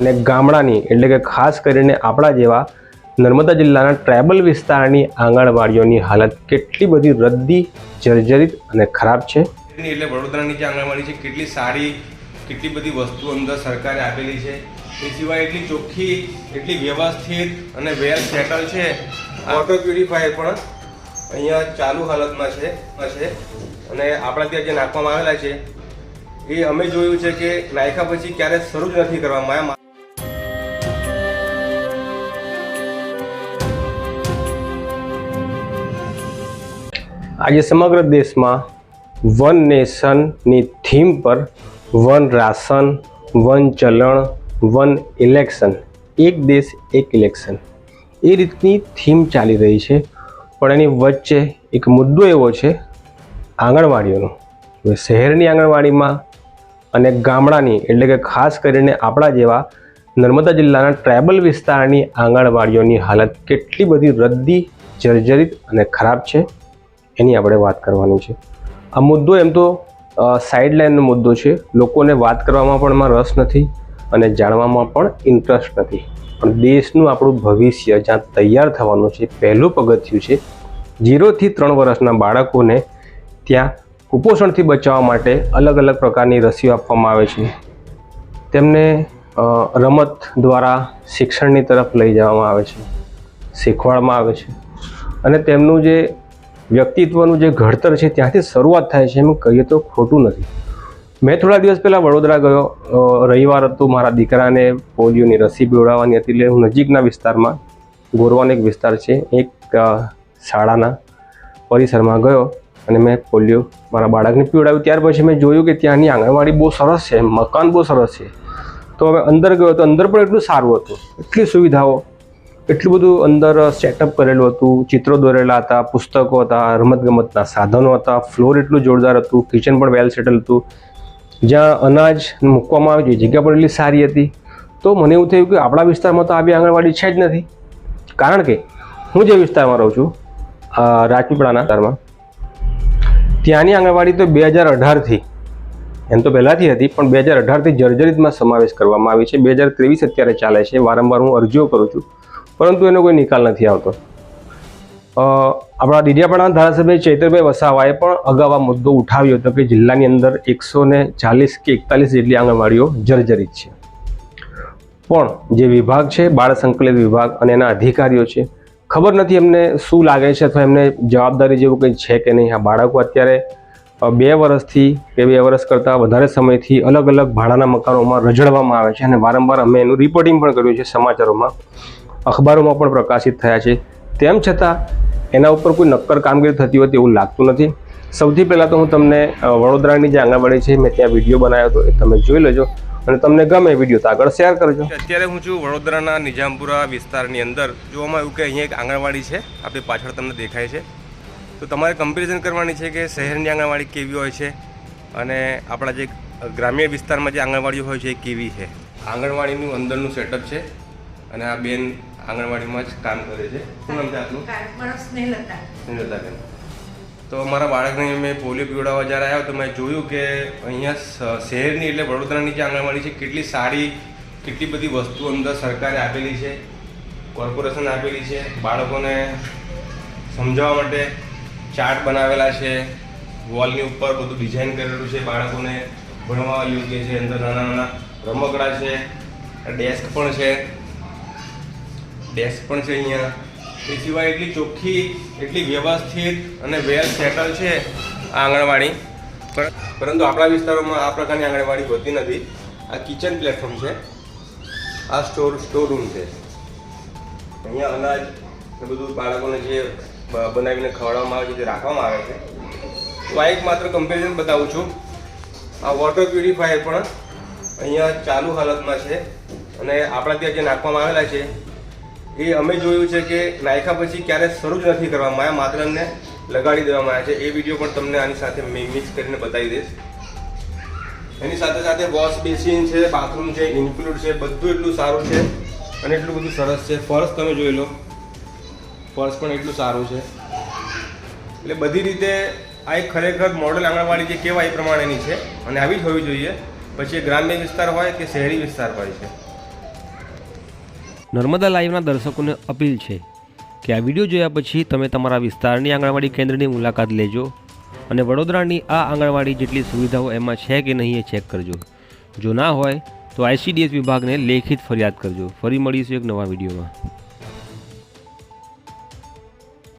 અને ગામડાની એટલે કે ખાસ કરીને આપણા જેવા નર્મદા જિલ્લાના ટ્રાઇબલ વિસ્તારની આંગણવાડીઓની હાલત કેટલી બધી રદ્દી જર્જરિત અને ખરાબ છે? એટલે વડોદરાની જે આંગણવાડી છે કેટલી સારી કેટલી બધી વસ્તુઓ અંદર સરકારે આપેલી છે. એ સિવાય એટલી ચોખ્ખી એટલી વ્યવસ્થિત અને વેલ સેટલ છે. વોટર પ્યુરિફાયર પણ અહીંયા ચાલુ હાલતમાં છે છે. અને આપણા ત્યાં જે નાખવામાં આવેલા છે એ અમે જોયું છે કે નાખ્યા પછી ક્યારે શરૂ જ નથી કરવામાં. આવ્યા આજે સમગ્ર દેશમાં વન નેશનની થીમ પર વન રાશન, વન ચલણ, વન ઇલેક્શન, એક દેશ, એક ઇલેક્શન. એ રીતની થીમ ચાલી રહી છે. પણ એની વચ્ચે એક મુદ્દો એવો છે આંગણવાડીઓનો. શહેરની આંગણવાડીમાં અને ગામડાની, એટલે કે ખાસ કરીને આપણા જેવા નર્મદા જિલ્લાના ટ્રાઇબલ વિસ્તારની આંગણવાડીઓની હાલત કેટલી બધી રદ્દી, જર્જરિત અને ખરાબ છે. એની આપણે વાત કરવાની છે. આ મુદ્દો એમ તો સાઇડ લાઇનનો મુદ્દો છે. લોકોને વાત કરવામાં પણ એમાં રસ નથી અને જાણવામાં પણ ઇન્ટરેસ્ટ નથી. પણ દેશનું આપણું ભવિષ્ય જ્યાં તૈયાર થવાનું છે, પહેલું પગથિયું છે ઝીરોથી ત્રણ વર્ષના બાળકોને ત્યાં કુપોષણથી બચાવવા માટે અલગ અલગ પ્રકારની રસીઓ આપવામાં આવે છે. તેમને રમત દ્વારા શિક્ષણની તરફ લઈ જવામાં આવે છે. શીખવાડવામાં આવે છે. અને તેમનું જે વ્યક્તિત્વનું જે ઘડતર છે ત્યાંથી શરૂઆત થાય છે એમ કહીએ તો ખોટું નથી. મેં થોડા દિવસ પહેલાં વડોદરા ગયો. રવિવાર હતો મારા દીકરાને પોલિયોની રસી પીવડાવવાની હતી એટલે હું નજીકના વિસ્તારમાં ગોરવાનો એક વિસ્તાર છે, એક શાળાના પરિસરમાં ગયો અને મેં પોલિયો મારા બાળકને પીવડાવ્યું. ત્યાર પછી મેં જોયું કે ત્યાંની આંગણવાડી બહુ સરસ છે, મકાન બહુ સરસ છે. તો હવે અંદર ગયો તો અંદર પણ એટલું સારું હતું. એટલી સુવિધાઓ એટલું બધું અંદર સેટઅપ કરેલું હતું, ચિત્રો દોરેલા હતા, પુસ્તકો હતા, રમતગમતના સાધનો હતા ફ્લોર એટલું જોરદાર હતું કિચન પણ વેલ સેટલ હતું. જ્યાં અનાજ મૂકવામાં આવે છે એ જગ્યા પણ એટલી સારી હતી. તો મને એવું થયું કે આપણા વિસ્તારમાં તો આવી આંગણવાડી છે જ નથી. કારણ કે હું જે વિસ્તારમાં રહું છું રાજપીપળાના વિસ્તારમાં, ત્યાંની આંગણવાડી તો બે હજાર અઢારથી એમ તો પહેલાંથી હતી, પણ બે હજાર અઢારથી જર્જરિતમાં સમાવેશ કરવામાં આવી છે. બે હજાર ત્રેવીસ અત્યારે ચાલે છે. વારંવાર હું અરજીઓ કરું છું. પરંતુ એનો કોઈ નિકાલ નથી આવતો. આપણા ડીડિયાપાડાના ધારાસભ્ય ચૈતરભાઈ વસાવાએ પણ અગાઉ આ મુદ્દો ઉઠાવ્યો હતો કે જિલ્લાની અંદર એકસો ને ચાલીસ કે એકતાલીસ જેટલી આંગણવાડીઓ જર્જરિત છે. પણ જે વિભાગ છે, બાળ સંકલિત વિભાગ અને એના અધિકારીઓ છે, ખબર નથી એમને શું લાગે છે અથવા એમને જવાબદારી જેવું કંઈ છે કે નહીં? આ બાળકો અત્યારે બે વર્ષથી કે બે વર્ષ કરતાં વધારે સમયથી અલગ અલગ ભાડાના મકાનોમાં રજડવામાં આવે છે અને વારંવાર અમે એનું રિપોર્ટિંગ પણ કર્યું છે સમાચારોમાં. અખબારોમાં પણ પ્રકાશિત થયા છે. તેમ છતાં એના ઉપર કોઈ નક્કર કામગીરી થતી હોય તેવું લાગતું નથી. સૌથી પહેલાં તો હું તમને વડોદરાની જે આંગણવાડી છે મેં ત્યાં વીડિયો બનાવ્યો હતો એ તમે જોઈ લેજો. અને તમને ગમે વીડિયો તો આગળ શેર કરજો. અત્યારે હું છું વડોદરાના નિજામપુરા વિસ્તારની અંદર. જોવામાં આવ્યું કે અહીંયા એક આંગણવાડી છે આપણી પાછળ તમને દેખાય છે. તો તમારે કમ્પેરિઝન કરવાની છે કે શહેરની આંગણવાડી કેવી હોય છે અને આપણા જે ગ્રામ્ય વિસ્તારમાં જે આંગણવાડીઓ હોય છે એ કેવી છે? આંગણવાડીનું અંદરનું સેટઅપ છે. અને આ બેન આંગણવાડીમાં જ કામ કરે છે. શું નામ છે આપનું? સ્નેહલતાબેન. તો મારા બાળકને મેં પોલિયો પીવડાવવા જ્યારે આવ્યો તો મેં જોયું કે અહીંયા શહેરની એટલે વડોદરાની જે આંગણવાડી છે કેટલી સારી કેટલી બધી વસ્તુઓ અંદર સરકારે આપેલી છે કોર્પોરેશન આપેલી છે બાળકોને સમજાવવા માટે ચાર્ટ બનાવેલા છે વોલની ઉપર બધું ડિઝાઇન કરેલું છે બાળકોને ભણવા યોગ્ય છે અંદર નાના નાના રમકડા છે ડેસ્ક પણ છે. ડેસ્ક પણ છે અહીંયા. એ સિવાય એટલી ચોખ્ખી, એટલી વ્યવસ્થિત અને વેલ સેટલ છે આ આંગણવાડી. પરંતુ આપણા વિસ્તારોમાં આ પ્રકારની આંગણવાડી હોતી નથી. આ કિચન પ્લેટફોર્મ છે. આ સ્ટોર સ્ટોર રૂમ છે. અહીંયા અનાજ ને બધું બાળકોને જે બનાવીને ખવડાવવામાં આવે છે, તે રાખવામાં આવે છે. તો આ એક માત્ર કમ્પેરિઝન બતાવું છું. આ વોટર પ્યુરિફાયર પણ અહીંયા ચાલુ હાલતમાં છે અને આપણા ત્યાં જે નાખવામાં આવેલા છે એ અમે જોયું છે કે નાખ્યા પછી ક્યારે શરૂ જ નથી કરવામાં આવ્યા માત્ર લગાડી દેવામાં આવ્યા છે. એ વીડિયો પણ તમને આની સાથે મિક્સ કરીને બતાવી દઈશ. એની સાથે સાથે વોશ બેસિન છે, બાથરૂમ છે, ઇન્ક્લુડ છે, બધું એટલું સારું છે અને એટલું બધું સરસ છે. ફર્શ તમે જોઈ લો. ફર્શ પણ એટલું સારું છે. એટલે બધી રીતે આ એક ખરેખર મોડલ આંગણવાડી જે કહેવાય એ પ્રમાણેની છે અને આવી જ હોવી જોઈએ. પછી ગ્રામ્ય વિસ્તાર હોય કે શહેરી વિસ્તાર હોય છે. નર્મદા લાઈવના દર્શકોને અપીલ છે કે આ વીડિયો જોયા પછી તમે તમારા વિસ્તારની આંગણવાડી કેન્દ્રની મુલાકાત લેજો અને વડોદરાની આ આંગણવાડી જેટલી સુવિધાઓ એમાં છે કે નહીં એ ચેક કરજો. જો ના હોય તો આઈસીડીએસ વિભાગને લેખિત ફરિયાદ કરજો. ફરી મળીશું એક નવા વિડીયોમાં.